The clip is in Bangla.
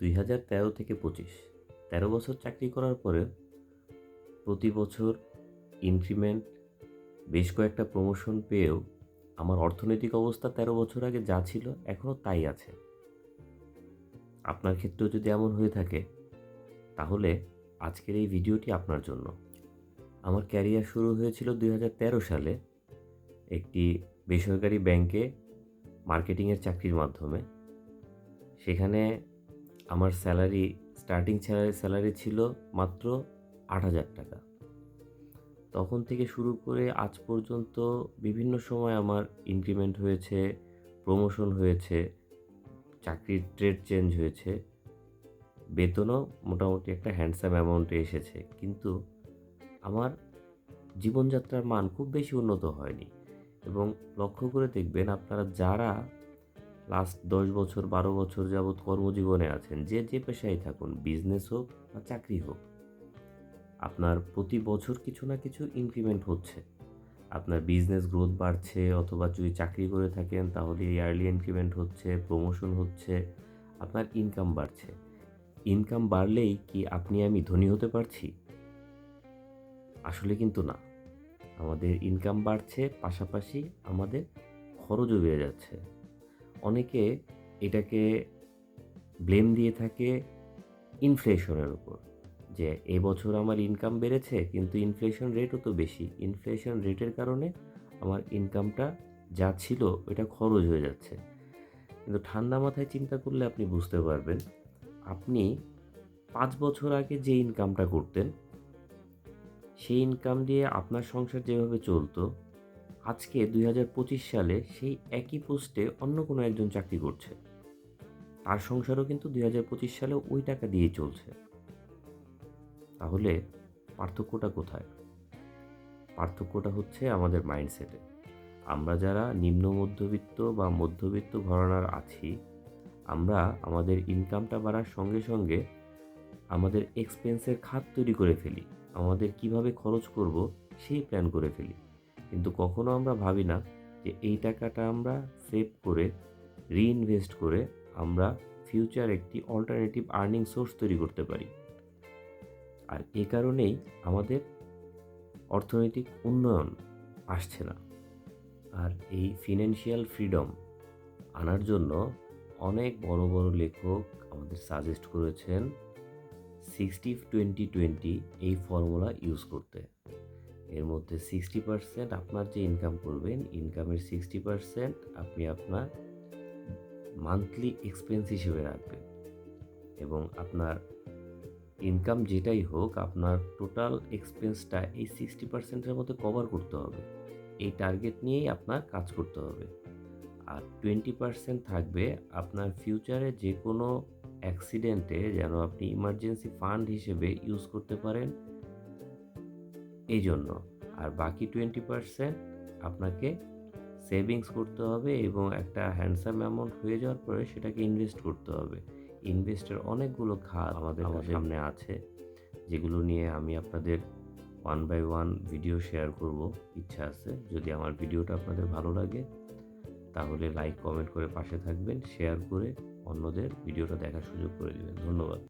দুই হাজার তেরো থেকে পঁচিশ। তেরো বছর চাকরি করার পরে প্রতি বছর ইনক্রিমেন্ট বেশ কয়েকটা প্রমোশন পেয়েও আমার অর্থনৈতিক অবস্থা তেরো বছর আগে যা ছিল এখনও তাই আছে। আপনার ক্ষেত্রেও যদি এমন হয়ে থাকে, তাহলে আজকের এই ভিডিওটি আপনার জন্য। আমার ক্যারিয়ার শুরু হয়েছিল দুই হাজার তেরো সালে একটি বেসরকারি ব্যাংকে মার্কেটিংয়ের চাকরির মাধ্যমে। সেখানে আমার স্যালারি, স্টার্টিং স্যালারি স্যালারি ছিল মাত্র আট হাজার টাকা। তখন থেকে শুরু করে আজ পর্যন্ত বিভিন্ন সময় আমার ইনক্রিমেন্ট হয়েছে প্রমোশন হয়েছে, চাকরির ট্রেড চেঞ্জ হয়েছে। বেতনও মোটামুটি একটা হ্যান্ডসাম অ্যামাউন্টে এসেছে, কিন্তু আমার জীবনযাত্রার মান খুব বেশি উন্নত হয়নি। এবং লক্ষ্য করে দেখবেন আপনারা যারা লাস্ট দশ বছর, বারো বছর যাবৎ কর্মজীবনে আছেন, যে যে পেশায় থাকুন বিজনেস হোক বা চাকরি হোক, আপনার প্রতি বছর কিছু না কিছু ইনক্রিমেন্ট হচ্ছে। আপনার বিজনেস গ্রোথ বাড়ছে, অথবা যদি চাকরি করে থাকেন, তাহলে ইয়ারলি ইনক্রিমেন্ট হচ্ছে প্রমোশন হচ্ছে, আপনার ইনকাম বাড়ছে। ইনকাম বাড়লেই কি আপনি আমি ধনী হতে পারছি? আসলে কিন্তু না। আমাদের ইনকাম বাড়ছে, পাশাপাশি আমাদের খরচও বেড়ে যাচ্ছে। অনেকে এটাকে ব্লেম দিয়ে থাকে ইনফ্লেশনের উপর, যে এবছর আমার ইনকাম বেড়েছে, কিন্তু ইনফ্লেশন রেটও তো বেশি। ইনফ্লেশন রেটের কারণে আমার ইনকামটা যা ছিল ওটা খরচ হয়ে যাচ্ছে। কিন্তু ঠান্ডা মাথায় চিন্তা করলে আপনি বুঝতে পারবেন, আপনি পাঁচ বছর আগে যে ইনকামটা করতেন, সেই ইনকাম দিয়ে আপনার সংসার যেভাবে চলতো আজকে দুই হাজার পঁচিশ সালে সেই একই পোস্টে অন্য কোনো একজন চাকরি করছে। তার সংসারও কিন্তু দু হাজার পঁচিশ সালে ওই টাকা দিয়েই চলছে। তাহলে পার্থক্যটা কোথায়? পার্থক্যটা হচ্ছে আমাদের মাইন্ডসেটে আমরা যারা নিম্ন মধ্যবিত্ত বা মধ্যবিত্ত ঘরানার আছি, আমরা আমাদের ইনকামটা বাড়ার সঙ্গে সঙ্গে আমাদের এক্সপেন্সের খাত তৈরি করে ফেলি। আমাদের কীভাবে খরচ করব, সেই প্ল্যান করে ফেলি। কিন্তু কখনো আমরা ভাবি না যে এই টাকাটা আমরা সেভ করে রিইনভেস্ট করে আমরা ফিউচার একটি অল্টারনেটিভ আর্নিং সোর্স তৈরি করতে পারি। আর এ কারণেই আমাদের অর্থনৈতিক উন্নয়ন আসছে না। আর এই ফিনান্সিয়াল ফ্রিডম আনার জন্য অনেক বড় বড় লেখক আমাদের সাজেস্ট করেছেন সিক্সটি টোয়েন্টি টোয়েন্টি এই ফর্মুলা ইউজ করতে। এর মধ্যে সিক্সটি পার্সেন্ট আপনার যে ইনকাম করবেন ইনকামের সিক্সটি পার্সেন্ট আপনি আপনার মান্থলি এক্সপেন্স হিসেবে রাখবেন। এবং আপনার ইনকাম যেটাই হোক, আপনার টোটাল এক্সপেন্সটা এই সিক্সটি পার্সেন্টের মধ্যে কভার করতে হবে। এই টার্গেট নিয়েই আপনার কাজ করতে হবে। আর টোয়েন্টি পার্সেন্ট থাকবে আপনার ফিউচারে যে কোনো অ্যাক্সিডেন্টে যেন আপনি ইমার্জেন্সি ফান্ড হিসেবে ইউজ করতে পারেন। এই জন্য আর বাকি টোয়েন্টি পার্সেন্ট আপনাকে সেভিংস করতে হবে এবং একটা হ্যান্ডসাম অ্যামাউন্ট হয়ে যাওয়ার পরে সেটাকে ইনভেস্ট করতে হবে। ইনভেস্টের অনেকগুলো খাত আমাদের সামনে আছে যেগুলো নিয়ে আমি আপনাদের one by one video share করব ইচ্ছা আছে। যদি আমার ভিডিওটা আপনাদের ভালো লাগে তাহলে লাইক কমেন্ট করে পাশে থাকবেন শেয়ার করে অন্যদের ভিডিওটা দেখার সুযোগ করে দেবেন। ধন্যবাদ।